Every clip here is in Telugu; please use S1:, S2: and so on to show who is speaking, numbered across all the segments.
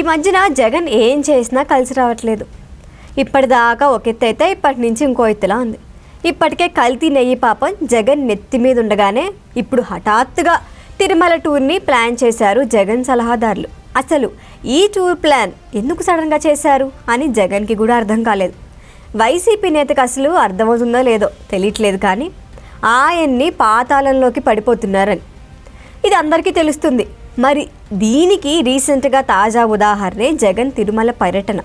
S1: ఈ మధ్యన జగన్ ఏం చేసినా కలిసి రావట్లేదు. ఇప్పటిదాకా ఒక ఎత్తు అయితే ఇప్పటి నుంచి ఇంకో ఎత్తులా ఉంది. ఇప్పటికే కల్తీ నెయ్యి పాపం జగన్ నెత్తి మీద ఉండగానే ఇప్పుడు హఠాత్తుగా తిరుమల టూర్ని ప్లాన్ చేశారు జగన్ సలహాదారులు. అసలు ఈ టూర్ ప్లాన్ ఎందుకు సడన్గా చేశారు అని జగన్కి కూడా అర్థం కాలేదు. వైసీపీ నేతకు అసలు అర్థమవుతుందో లేదో తెలియట్లేదు కానీ ఆయన్ని పాతాళంలోకి పడిపోతున్నారని. ఇది అందరికీ తెలుస్తుంది. మరి దీనికి రీసెంట్గా తాజా ఉదాహరణే జగన్ తిరుమల పర్యటన.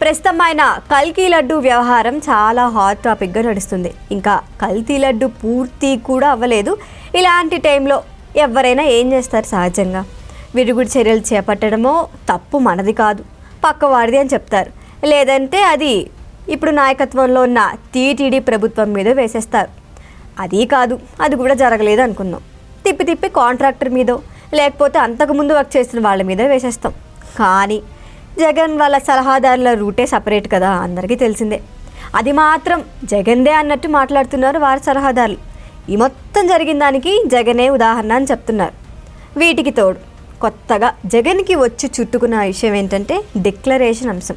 S1: ప్రస్తుతం ఆయన కల్కీ లడ్డు వ్యవహారం చాలా హాట్ టాపిక్గా నడుస్తుంది. ఇంకా కల్తీ లడ్డు పూర్తి కూడా అవ్వలేదు. ఇలాంటి టైంలో ఎవరైనా ఏం చేస్తారు సహజంగా? విరుగుడు చర్యలు చేపట్టడమో తప్పు మనది కాదు. పక్కవాడిది అని చెప్తారు. లేదంటే అది ఇప్పుడు నాయకత్వంలో ఉన్న టీటీడీ ప్రభుత్వం మీద వేసేస్తారు. అది కాదు అది కూడా జరగలేదు అనుకుందాం తిప్పి తిప్పి కాంట్రాక్టర్ మీదో లేకపోతే అంతకుముందు వర్క్ చేస్తున్న వాళ్ళ మీద వేసేస్తాం. కానీ జగన్ వాళ్ళ సలహాదారుల రూటే సపరేట్ కదా అందరికీ తెలిసిందే. అది మాత్రం జగన్దే అన్నట్టు మాట్లాడుతున్నారు వారి సలహాదారులు. ఈ మొత్తం జరిగిన దానికి జగనే ఉదాహరణ అని చెప్తున్నారు. వీటికి తోడు కొత్తగా జగన్కి వచ్చి చుట్టుకున్న విషయం ఏంటంటే డిక్లరేషన్ అంశం.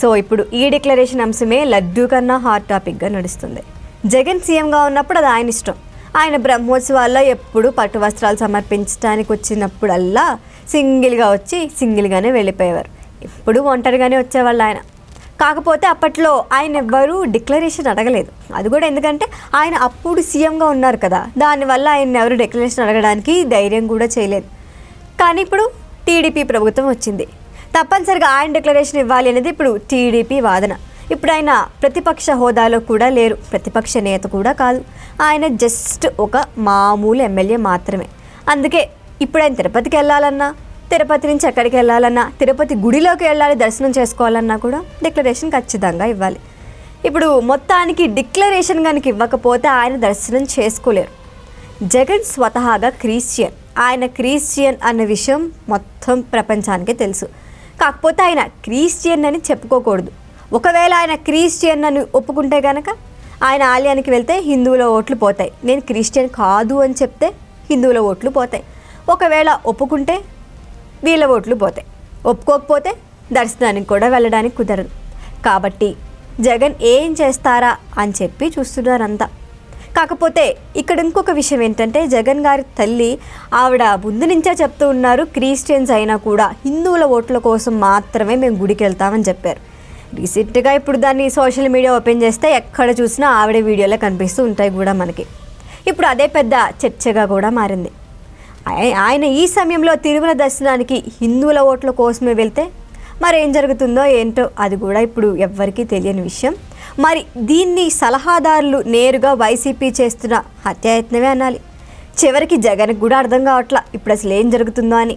S1: సో ఇప్పుడు ఈ డిక్లరేషన్ అంశమే లడ్డూ కన్నా హాట్ టాపిక్గా నడుస్తుంది. జగన్ సీఎంగా ఉన్నప్పుడు అది ఆయన ఇష్టం. ఆయన బ్రహ్మోత్సవాల్లో ఎప్పుడు పట్టు వస్త్రాలు సమర్పించడానికి వచ్చినప్పుడల్లా సింగిల్గా వచ్చి సింగిల్గానే వెళ్ళిపోయేవారు. ఎప్పుడు ఒంటరిగానే వచ్చేవాళ్ళు ఆయన. కాకపోతే అప్పట్లో ఆయన ఎవ్వరూ డిక్లరేషన్ అడగలేదు. అది కూడా ఎందుకంటే ఆయన అప్పుడు సీఎంగా ఉన్నారు కదా. దానివల్ల ఆయన ఎవరు డిక్లరేషన్ అడగడానికి ధైర్యం కూడా చేయలేదు. కానీ ఇప్పుడు టీడీపీ ప్రభుత్వం వచ్చింది. తప్పనిసరిగా ఆయన డిక్లరేషన్ ఇవ్వాలి అనేది ఇప్పుడు టీడీపీ వాదన. ఇప్పుడు ఆయన ప్రతిపక్ష హోదాలో కూడా లేరు. ప్రతిపక్ష నేత కూడా కాదు. ఆయన జస్ట్ ఒక మామూలు ఎమ్మెల్యే మాత్రమే. అందుకే ఇప్పుడు ఆయన తిరుపతికి వెళ్ళాలన్నా తిరుపతి నుంచి ఎక్కడికి వెళ్ళాలన్నా తిరుపతి గుడిలోకి వెళ్ళాలి దర్శనం చేసుకోవాలన్నా కూడా డిక్లరేషన్ ఖచ్చితంగా ఇవ్వాలి. ఇప్పుడు మొత్తానికి డిక్లరేషన్ కనుక ఇవ్వకపోతే ఆయన దర్శనం చేసుకోలేరు. జగన్ స్వతహాగా క్రిస్టియన్. ఆయన క్రిస్టియన్ అన్న విషయం మొత్తం ప్రపంచానికే తెలుసు. కాకపోతే ఆయన క్రిస్టియన్ అని చెప్పుకోకూడదు. ఒకవేళ ఆయన క్రిస్టియన్ అని ఒప్పుకుంటే కనుక ఆయన ఆలయానికి వెళ్తే హిందువుల ఓట్లు పోతాయి. నేను క్రిస్టియన్ కాదు అని చెప్తే హిందువుల ఓట్లు పోతాయి. ఒకవేళ ఒప్పుకుంటే వీళ్ళ ఓట్లు పోతాయి. ఒప్పుకోకపోతే దర్శనానికి కూడా వెళ్ళడానికి కుదరదు. కాబట్టి జగన్ ఏం చేస్తారా అని చెప్పి చూస్తున్నారంతా. కాకపోతే ఇక్కడ ఇంకొక విషయం ఏంటంటే జగన్ గారి తల్లి ఆవిడ ముందు నుంచే చెప్తూ ఉన్నారు క్రిస్టియన్స్ అయినా కూడా హిందువుల ఓట్ల కోసం మాత్రమే మేము గుడికి వెళ్తామని చెప్పారు. రీసెంట్గా ఇప్పుడు దాన్ని సోషల్ మీడియా ఓపెన్ చేస్తే ఎక్కడ చూసినా ఆవిడ వీడియోలే కనిపిస్తూ ఉంటాయి కూడా మనకి. ఇప్పుడు అదే పెద్ద చర్చగా కూడా మారింది. ఆయన ఈ సమయంలో తిరుమల దర్శనానికి హిందువుల ఓట్ల కోసమే వెళ్తే మరి ఏం జరుగుతుందో ఏంటో అది కూడా ఇప్పుడు ఎవ్వరికీ తెలియని విషయం. మరి దీన్ని సలహాదారులు నేరుగా వైసీపీ చేస్తున్న హత్యాయత్నమే అనాలి. చివరికి జగన్కి కూడా అర్థం కావట్లా. ఇప్పుడు అసలు ఏం జరుగుతుందో అని.